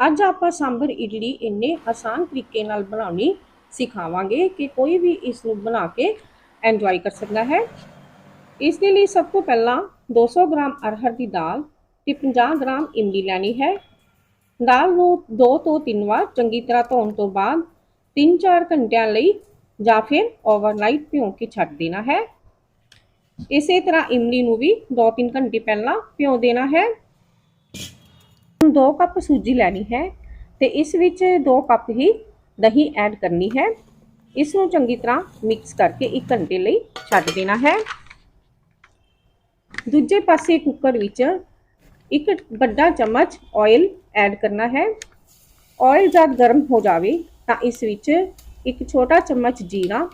ਅੱਜ ਆਪਾਂ ਸਾਂਬਰ ਇਡਲੀ ਇੰਨੇ ਆਸਾਨ ਤਰੀਕੇ ਨਾਲ ਬਣਾਉਣੀ ਸਿਖਾਵਾਂਗੇ ਕਿ ਕੋਈ ਵੀ ਇਸ ਨੂੰ ਬਣਾ ਕੇ ਐਂਜੋਏ ਕਰ ਸਕਦਾ ਹੈ। ਇਸ ਦੇ ਲਈ ਸਭ ਤੋਂ ਪਹਿਲਾਂ 200 ਗ੍ਰਾਮ ਅਰਹਰ ਦੀ ਦਾਲ ਤੇ 50 ਗ੍ਰਾਮ ਇਮਲੀ ਲੈਣੀ ਹੈ। ਦਾਲ ਨੂੰ 2 ਤੋਂ 3 ਵਾਰ ਚੰਗੀ ਤਰ੍ਹਾਂ ਧੋਣ ਤੋਂ ਬਾਅਦ 3-4 ਘੰਟਿਆਂ ਲਈ ਜਾਂ ਫਿਰ ਓਵਰਨਾਈਟ ਭਿਓ ਕੇ ਛੱਡ ਦੇਣਾ ਹੈ। ਇਸੇ ਤਰ੍ਹਾਂ ਇਮਲੀ ਨੂੰ ਵੀ 2-3 ਘੰਟੇ ਪਹਿਲਾਂ ਭਿਓ ਦੇਣਾ ਹੈ। 2 ਕੱਪ ਸੂਜੀ ਲੈਣੀ ਹੈ ਤੇ ਇਸ ਵਿੱਚ 2 ਕੱਪ ਹੀ ਦਹੀਂ ਐਡ ਕਰਨੀ ਹੈ। ਇਸ ਨੂੰ ਚੰਗੀ ਤਰ੍ਹਾਂ ਮਿਕਸ ਕਰਕੇ 1 ਘੰਟੇ ਲਈ ਛੱਡ ਦੇਣਾ ਹੈ। ਦੂਜੇ ਪਾਸੇ ਕੁੱਕਰ ਵਿੱਚ ਇੱਕ ਵੱਡਾ ਚਮਚ ਆਇਲ ਐਡ ਕਰਨਾ ਹੈ। ਆਇਲ ਜਦ ਗਰਮ ਹੋ ਜਾਵੇ ਤਾਂ ਇਸ ਵਿੱਚ ਇੱਕ ਛੋਟਾ ਚਮਚ ਜੀਰਾ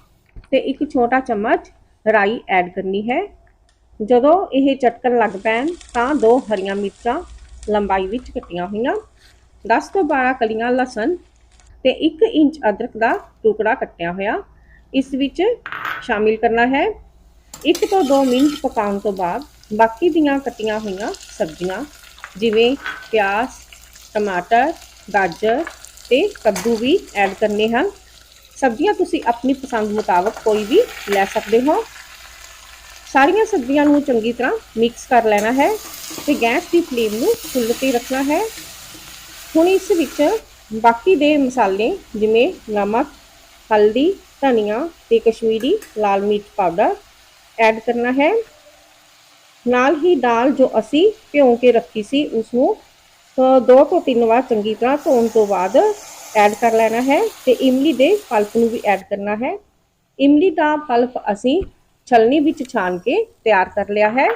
ਤੇ ਇੱਕ ਛੋਟਾ ਚਮਚ ਰਾਈ ਐਡ ਕਰਨੀ ਹੈ। ਜਦੋਂ ਇਹ ਚਟਕਣ ਲੱਗ ਪੈਣ ਤਾਂ ਦੋ ਹਰੀਆਂ ਮਿਰਚਾਂ ਲੰਬਾਈ ਵਿੱਚ ਕੱਟੀਆਂ ਹੋਈਆਂ। 10 ਤੋਂ 12 ਕਲੀਆਂ ਲਸਣ ਤੇ 1 ਇੰਚ ਅਦਰਕ ਦਾ ਟੁਕੜਾ ਕੱਟਿਆ ਹੋਇਆ। ਇਸ ਵਿੱਚ ਸ਼ਾਮਿਲ ਕਰਨਾ ਹੈ 1 ਤੋਂ 2 ਮਿੰਟ ਪਕਾਉਣ ਤੋਂ ਬਾਅਦ ਬਾਕੀ ਦੀਆਂ ਕੱਟੀਆਂ ਹੋਈਆਂ ਸਬਜ਼ੀਆਂ, ਜਿਵੇਂ ਪਿਆਜ਼, ਟਮਾਟਰ, ਗਾਜਰ ਤੇ ਕੱਦੂ ਵੀ ਐਡ ਕਰਨੇ ਹਨ। ਸਬਜ਼ੀਆਂ ਤੁਸੀਂ ਆਪਣੀ ਪਸੰਦ ਮੁਤਾਬਕ ਕੋਈ ਵੀ ਲੈ ਸਕਦੇ ਹੋ। ਸਾਰੀਆਂ ਸਬਜ਼ੀਆਂ ਨੂੰ ਚੰਗੀ ਤਰ੍ਹਾਂ ਮਿਕਸ ਕਰ ਲੈਣਾ ਹੈ ਤੇ ਗੈਸ ਦੀ ਫਲੇਮ ਨੂੰ ਫੁੱਲ ਤੇ ਰੱਖਣਾ ਹੈ। ਹੁਣ ਇਸ ਵਿੱਚ ਬਾਕੀ ਦੇ ਮਸਾਲੇ ਜਿਵੇਂ ਨਮਕ, ਹਲਦੀ, ਧਨੀਆ ਤੇ ਕਸ਼ਮੀਰੀ ਲਾਲ ਮਿਰਚ ਪਾਊਡਰ ਐਡ ਕਰਨਾ ਹੈ। ਨਾਲ ਹੀ ਦਾਲ ਜੋ ਅਸੀਂ ਭਿਉਂ ਕੇ ਰੱਖੀ ਸੀ ਉਸ ਨੂੰ ਦੋ ਤੋਂ ਤਿੰਨ ਵਾਰ ਚੰਗੀ ਤਰ੍ਹਾਂ ਧੋਣ ਤੋਂ ਬਾਅਦ ਐਡ ਕਰ ਲੈਣਾ ਹੈ ਤੇ ਇਮਲੀ ਦੇ ਪਲਪ ਨੂੰ ਵੀ ਐਡ ਕਰਨਾ ਹੈ। ਇਮਲੀ ਦਾ ਪਲਪ ਅਸੀਂ ਛਲਣੀ ਵਿੱਚ ਛਾਣ ਕੇ ਤਿਆਰ ਕਰ ਲਿਆ ਹੈ।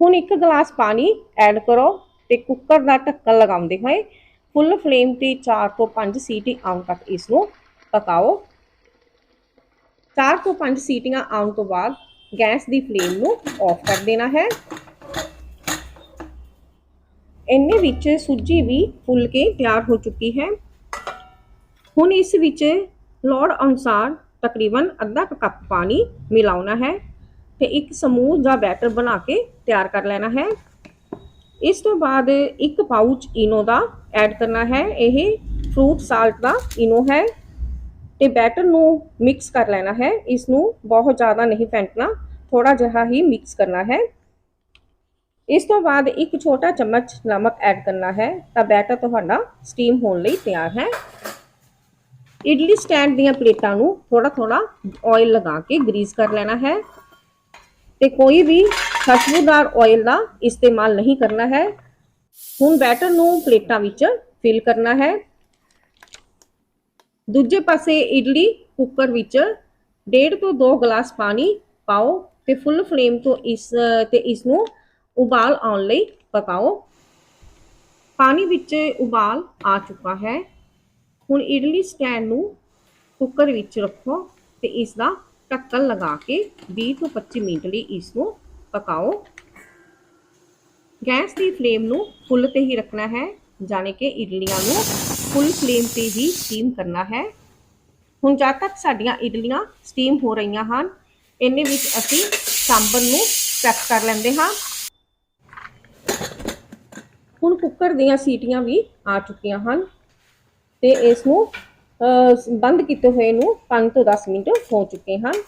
ਹੁਣ ਇੱਕ ਗਲਾਸ ਪਾਣੀ ਐਡ ਕਰੋ ਤੇ ਕੁੱਕਰ ਦਾ ਢੱਕਣ ਲਗਾਉਂਦੇ ਹੋਏ ਫੁੱਲ ਫਲੇਮ ਤੇ 4 ਤੋਂ 5 ਸੀਟੀ ਆਉਣ ਤੱਕ ਇਸ ਨੂੰ ਪਕਾਓ। 4 ਤੋਂ 5 ਸੀਟੀਆਂ ਆਉਣ ਤੋਂ ਬਾਅਦ ਗੈਸ ਦੀ ਫਲੇਮ ਨੂੰ ਆਫ ਕਰ ਦੇਣਾ ਹੈ। ਇੰਨੇ ਵਿੱਚ ਸੂਜੀ ਵੀ ਫੁੱਲ ਕੇ ਤਿਆਰ ਹੋ ਚੁੱਕੀ ਹੈ। ਹੁਣ ਇਸ ਵਿੱਚ ਲੋੜ ਅਨੁਸਾਰ ਤਕਰੀਬਨ ਅੱਧਾ ਕੱਪ ਪਾਣੀ ਮਿਲਾਉਣਾ ਹੈ ਤੇ ਇੱਕ ਸਮੂਹ ਦਾ ਬੈਟਰ ਬਣਾ ਕੇ ਤਿਆਰ ਕਰ ਲੈਣਾ ਹੈ। ਇਸ ਤੋਂ ਬਾਅਦ ਇੱਕ ਪਾਊਚ ਇਨੋ ਦਾ ਐਡ ਕਰਨਾ ਹੈ। ਇਹ ਫਰੂਟ ਸਾਲਟ ਦਾ ਇਨੋ ਹੈ ਤੇ ਬੈਟਰ ਨੂੰ ਮਿਕਸ ਕਰ ਲੈਣਾ ਹੈ। ਇਸ ਨੂੰ ਬਹੁਤ ਜ਼ਿਆਦਾ ਨਹੀਂ ਫੈਂਟਣਾ ਥੋੜਾ ਜਿਹਾ ਹੀ ਮਿਕਸ ਕਰਨਾ ਹੈ। ਇਸ ਤੋਂ ਬਾਅਦ ਇੱਕ ਛੋਟਾ ਚਮਚ ਨਮਕ ਐਡ ਕਰਨਾ ਹੈ ਤਾਂ ਬੈਟਰ ਤੁਹਾਡਾ ਸਟੀਮ ਹੋਣ ਲਈ ਤਿਆਰ ਹੈ। ਇਡਲੀ ਸਟੈਂਡ ਦੀਆਂ ਪਲੇਟਾਂ ਨੂੰ ਥੋੜਾ ਥੋੜਾ ਆਇਲ ਲਗਾ ਕੇ ਗਰੀਸ ਕਰ ਲੈਣਾ ਹੈ ਤੇ ਕੋਈ ਵੀ ਖੁਸ਼ਬੂਦਾਰ ਆਇਲ ਦਾ ਇਸਤੇਮਾਲ ਨਹੀਂ ਕਰਨਾ ਹੈ। ਹੁਣ ਬੈਟਰ ਨੂੰ ਪਲੇਟਾਂ ਵਿੱਚ ਫਿਲ ਕਰਨਾ ਹੈ। ਦੂਜੇ ਪਾਸੇ ਇਡਲੀ ਕੁੱਕਰ ਵਿੱਚ ਡੇਢ ਤੋਂ 2 ਗਲਾਸ ਪਾਣੀ ਪਾਓ ਤੇ ਫੁੱਲ ਫਲੇਮ ਤੋਂ ਇਸ, ਤੇ ਇਸ ਨੂੰ ਉਬਾਲ ਆਉਣ ਲਈ ਪਕਾਓ। ਪਾਣੀ ਵਿੱਚ ਉਬਾਲ ਆ ਚੁੱਕਾ ਹੈ। ਹੁਣ ਇਡਲੀ ਸਟੈਂਡ ਨੂੰ ਕੁੱਕਰ ਵਿੱਚ ਰੱਖੋ ਤੇ ਇਸ ਦਾ ਢੱਕਣ ਲਗਾ ਕੇ 20 ਤੋਂ 25 ਮਿੰਟ ਲਈ ਇਸ ਨੂੰ ਪਕਾਓ। ਗੈਸ ਦੀ ਫਲੇਮ ਨੂੰ ਫੁੱਲ ਤੇ ਹੀ ਰੱਖਣਾ ਹੈ, ਜਾਣੇ ਕਿ ਇਡਲੀਆਂ ਨੂੰ ਫੁੱਲ ਫਲੇਮ ਤੇ ਹੀ ਸਟੀਮ ਕਰਨਾ ਹੈ। ਹੁਣ ਜਦ ਤੱਕ ਸਾਡੀਆਂ ਇਡਲੀਆਂ ਸਟੀਮ ਹੋ ਰਹੀਆਂ ਹਨ ਇੰਨੇ ਵਿੱਚ ਅਸੀਂ ਸਾਂਬਰ ਨੂੰ ਸੈੱਟ ਕਰ ਲੈਂਦੇ ਹਾਂ। ਹੁਣ ਕੁੱਕਰ ਦੀਆਂ ਸੀਟੀਆਂ ਵੀ ਆ ਚੁੱਕੀਆਂ ਹਨ। ਤੇ ਇਸ ਨੂੰ ਬੰਦ ਕੀਤੇ ਹੋਏ ਨੂੰ 5 ਤੋਂ 10 ਮਿੰਟ ਹੋ ਚੁੱਕੇ ਹਨ।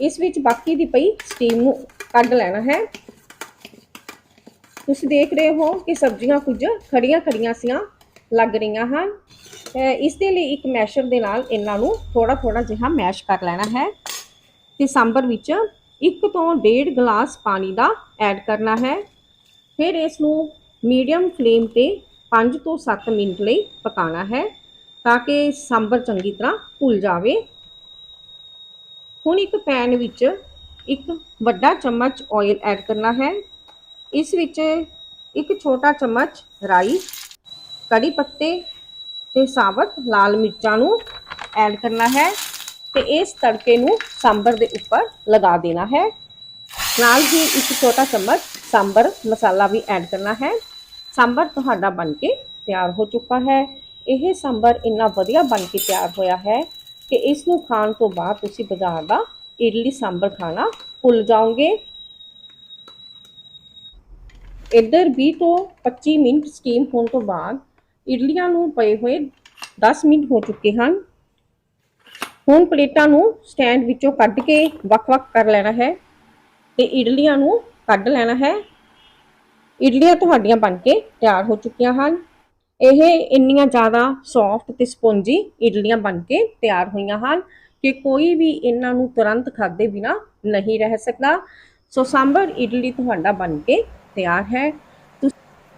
ਇਸ ਵਿੱਚ ਬਾਕੀ ਦੀ ਪਈ ਸਟੀਮ ਨੂੰ ਕੱਢ ਲੈਣਾ ਹੈ। ਤੁਸੀਂ ਦੇਖ ਰਹੇ ਹੋ ਕਿ ਸਬਜ਼ੀਆਂ ਕੁਝ ਖੜੀਆਂ ਖੜੀਆਂ ਸੀਆਂ ਲੱਗ ਰਹੀਆਂ ਹਨ। ਇਸ ਦੇ ਲਈ ਇੱਕ ਮੈਸ਼ਰ ਦੇ ਨਾਲ ਇਹਨਾਂ ਨੂੰ ਥੋੜਾ ਥੋੜਾ ਜਿਹਾ ਮੈਸ਼ ਕਰ ਲੈਣਾ ਹੈ। ਤੇ ਸਾਂਬਰ ਵਿੱਚ ਇੱਕ ਤੋਂ ਡੇਢ ਗਲਾਸ ਪਾਣੀ ਦਾ ਐਡ ਕਰਨਾ ਹੈ। ਫਿਰ ਇਸ ਨੂੰ ਮੀਡੀਅਮ ਫਲੇਮ ਤੇ 5 ਤੋਂ 7 ਮਿੰਟ ਲਈ ਪਕਾਉਣਾ ਹੈ ਤਾਂ ਕਿ ਸਾਂਬਰ ਚੰਗੀ ਤਰ੍ਹਾਂ ਭੁੱਲ ਜਾਵੇ। ਹੁਣ ਇੱਕ ਪੈਨ ਵਿੱਚ ਇੱਕ ਵੱਡਾ ਚਮਚ ਆਇਲ ਐਡ ਕਰਨਾ ਹੈ। ਇਸ ਵਿੱਚ ਇੱਕ ਛੋਟਾ ਚਮਚ ਰਾਈ, ਕੜੀ ਪੱਤੇ ਤੇ ਸਾਬਤ ਲਾਲ ਮਿਰਚਾਂ ਨੂੰ ਐਡ ਕਰਨਾ ਹੈ ਤੇ ਇਸ ਤੜਕੇ ਨੂੰ ਸਾਂਬਰ ਦੇ ਉੱਪਰ ਲਗਾ ਦੇਣਾ ਹੈ। ਨਾਲ ਹੀ ਇੱਕ ਛੋਟਾ ਚਮਚ ਸਾਂਬਰ ਮਸਾਲਾ ਵੀ ਐਡ ਕਰਨਾ ਹੈ। ਸਾਂਬਰ ਤੁਹਾਡਾ ਬਣ ਕੇ ਤਿਆਰ ਹੋ ਚੁੱਕਾ ਹੈ। ਇਹ ਸਾਂਬਰ ਇੰਨਾ ਵਧੀਆ ਬਣ ਕੇ ਤਿਆਰ ਹੋਇਆ ਹੈ ਕਿ ਇਸ ਨੂੰ ਖਾਣ ਤੋਂ ਬਾਅਦ ਤੁਸੀਂ ਬਾਜ਼ਾਰ ਦਾ ਇਡਲੀ ਸਾਂਬਰ ਖਾਣਾ ਭੁੱਲ ਜਾਓਗੇ। ਇੱਧਰ 20 ਤੋਂ 25 ਮਿੰਟ ਸਟੀਮ ਹੋਣ ਤੋਂ ਬਾਅਦ ਇਡਲੀਆਂ ਨੂੰ ਪਏ ਹੋਏ 10 ਮਿੰਟ ਹੋ ਚੁੱਕੇ ਹਨ। ਹੁਣ ਪਲੇਟਾਂ ਨੂੰ ਸਟੈਂਡ ਵਿੱਚੋਂ ਕੱਢ ਕੇ ਵੱਖ-ਵੱਖ ਕਰ ਲੈਣਾ ਹੈ ਤੇ ਇਡਲੀਆਂ ਨੂੰ ਕੱਢ ਲੈਣਾ ਹੈ। ਇਡਲੀਆਂ ਤੁਹਾਡੀਆਂ ਬਣ ਕੇ ਤਿਆਰ ਹੋ ਚੁੱਕੀਆਂ ਹਨ। ਇਹ ਇੰਨੀਆਂ ਜ਼ਿਆਦਾ ਸੌਫਟ ਤੇ ਸਪੌਂਜੀ ਇਡਲੀਆਂ ਬਣ ਕੇ ਤਿਆਰ ਹੋਈਆਂ ਹਨ ਕਿ ਕੋਈ ਵੀ ਇਹਨਾਂ ਨੂੰ ਤੁਰੰਤ ਖਾਦੇ ਬਿਨਾ ਨਹੀਂ ਰਹਿ ਸਕਦਾ। ਸੋ ਸਾਂਬਰ ਇਡਲੀ ਤੁਹਾਡਾ ਬਣ ਕੇ ਤਿਆਰ ਹੈ।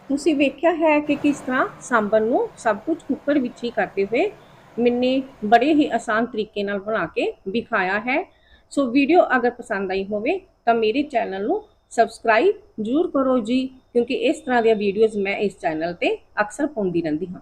ਤੁਸੀਂ ਵੇਖਿਆ ਹੈ ਕਿ ਕਿਸ ਤਰ੍ਹਾਂ ਸਾਂਬਰ ਨੂੰ ਸਭ ਕੁਝ ਕੁੱਕਰ ਵਿੱਚ ਹੀ ਕਰਦੇ ਹੋਏ ਮੈਨੇ ਬੜੇ ਹੀ ਆਸਾਨ ਤਰੀਕੇ ਨਾਲ ਬਣਾ ਕੇ ਦਿਖਾਇਆ ਹੈ। ਸੋ ਵੀਡੀਓ ਅਗਰ ਪਸੰਦ ਆਈ ਹੋਵੇ ਤਾਂ ਮੇਰੇ ਚੈਨਲ ਨੂੰ ਸਬਸਕ੍ਰਾਈਬ ਜ਼ਰੂਰ ਕਰੋ ਜੀ, ਕਿਉਂਕਿ ਇਸ ਤਰ੍ਹਾਂ ਦੀਆਂ ਵੀਡੀਓਜ਼ ਮੈਂ ਇਸ ਚੈਨਲ ਤੇ ਅਕਸਰ ਪਾਉਂਦੀ ਰਹਿੰਦੀ ਹਾਂ।